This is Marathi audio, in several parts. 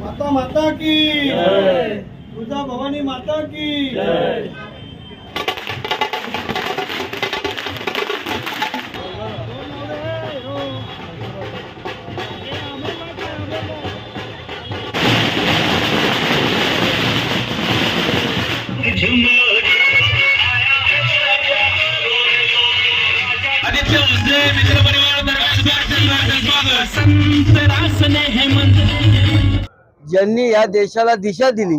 माता माता की. तुझा भवानी माता की. आदित्य मित्र परिवार ज्यांनी या देशाला दिशा दिली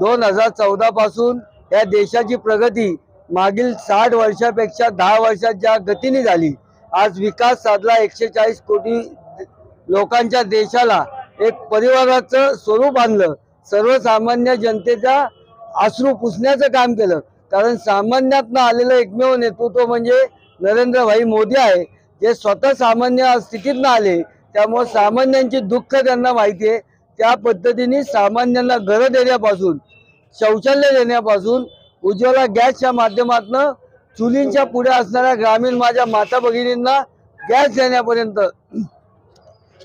दोन हजार चौदा पासून या देशाची प्रगती मागील साठ वर्षापेक्षा दहा वर्षात ज्या गतीने झाली. आज विकास साधला एकशे चाळीस कोटी लोकांच्या देशाला एक परिवाराचं स्वरूप आणलं. सर्वसामान्य जनतेच्या अश्रू पुसण्याचं काम केलं. कारण सामान्यातनं आलेलं एकमेव नेतृत्व म्हणजे नरेंद्रभाई मोदी आहे. जे स्वतः सामान्य स्थितीतनं आले त्यामुळे सामान्यांची दुःख त्यांना माहिती आहे त्या पद्धतीने सामान्यांना घरं देण्यापासून शौचालय देण्यापासून उज्ज्वला गॅसच्या माध्यमातून चुलींच्या पुढे असणाऱ्या ग्रामीण माझ्या माता भगिनींना गॅस देण्यापर्यंत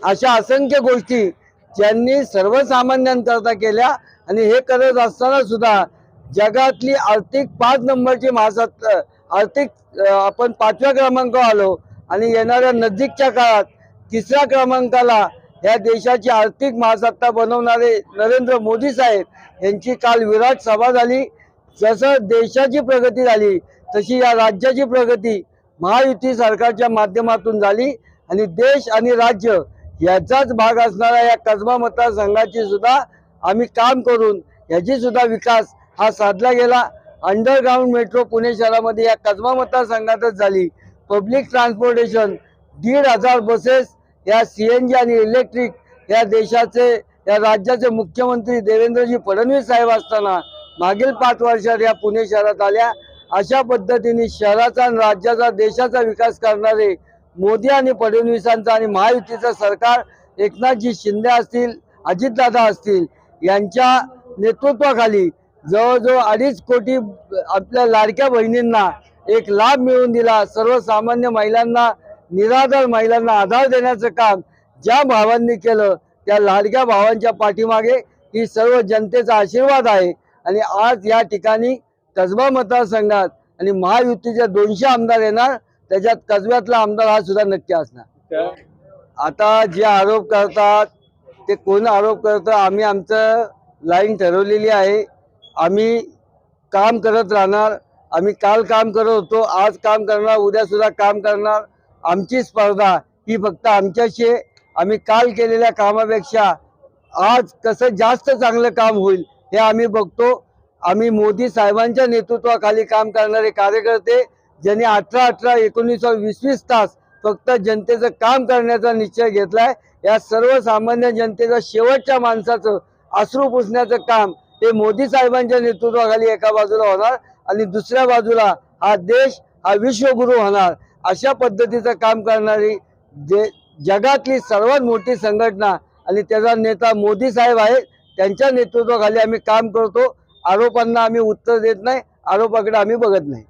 अशा असंख्य गोष्टी ज्यांनी सर्वसामान्यांकरता केल्या आणि हे करत असताना सुद्धा जगातली आर्थिक पाच नंबरची महासत्ता आर्थिक आपण पाचव्या क्रमांकावर आलो आणि येणाऱ्या नजीकच्या काळात तिसऱ्या क्रमांकाला या देशाची आर्थिक महासत्ता बनवणारे नरेंद्र मोदी साहेब यांची काल विराट सभा झाली. जसं देशाची प्रगती झाली तशी या राज्याची प्रगती महायुती सरकारच्या माध्यमातून झाली आणि देश आणि राज्य याचाच भाग असणाऱ्या या कसबा मतदारसंघाची सुद्धा आम्ही काम करून याची सुद्धा विकास हा साधला गेला. अंडरग्राऊंड मेट्रो पुणे शहरामध्ये या कसबा मतदारसंघातच झाली. पब्लिक ट्रान्सपोर्टेशन दीड हजार बसेस या सी एन जी आणि इलेक्ट्रिक या देशाचे या राज्याचे मुख्यमंत्री देवेंद्रजी फडणवीस साहेब असताना मागील पाच वर्षात या पुणे शहरात आल्या. अशा पद्धतीने शहराचा आणि राज्याचा देशाचा विकास करणारे मोदी आणि फडणवीसांचं आणि महायुतीचं सरकार एकनाथजी शिंदे असतील अजितदादा असतील यांच्या नेतृत्वाखाली जवळजवळ अडीच कोटी आपल्या लाडक्या बहिणींना एक लाभ मिळवून दिला. सर्वसामान्य महिलांना निराधार महिलांना आधार देण्याचं काम ज्या भावांनी केलं त्या लाडक्या भावांच्या पाठीमागे ही सर्व जनतेचा आशीर्वाद आहे. आणि आज या ठिकाणी कसबा मतदारसंघात आणि महायुतीचे दोनशे आमदार येणार त्याच्यात कसब्यातला आमदार हा सुद्धा नक्की असणार. आता जे आरोप करतात ते कोण आरोप करतं आम्ही आमचं लाईन ठरवलेली आहे. आम्ही काम करत राहणार आम्ही काल काम करत होतो आज काम करणार उद्या सुद्धा काम करणार. आमची स्पर्धा ही फक्त आमच्याशी आहे. आम्ही काल केलेल्या कामापेक्षा आज कसं जास्त चांगलं काम होईल हे आम्ही बघतो. आम्ही मोदी साहेबांच्या नेतृत्वाखाली काम करणारे कार्यकर्ते ज्यांनी अठरा अठरा एकोणीस वीस वीस तास फक्त जनतेचं काम करण्याचा निश्चय घेतलाय या सर्वसामान्य जनतेचं शेवटच्या माणसाचं अश्रू पुसण्याचं काम हे मोदी साहेबांच्या नेतृत्वाखाली एका बाजूला होणार आणि दुसऱ्या बाजूला हा देश हा विश्वगुरु होणार. अशा पद्धतीचं काम करणारी जे जगातली सर्वात मोठी संघटना आणि त्याचा नेता मोदी साहेब आहेत त्यांच्या नेतृत्वाखाली आम्ही काम करतो. आरोपांना आम्ही उत्तर देत नाही आरोपाकडे आम्ही बघत नाही.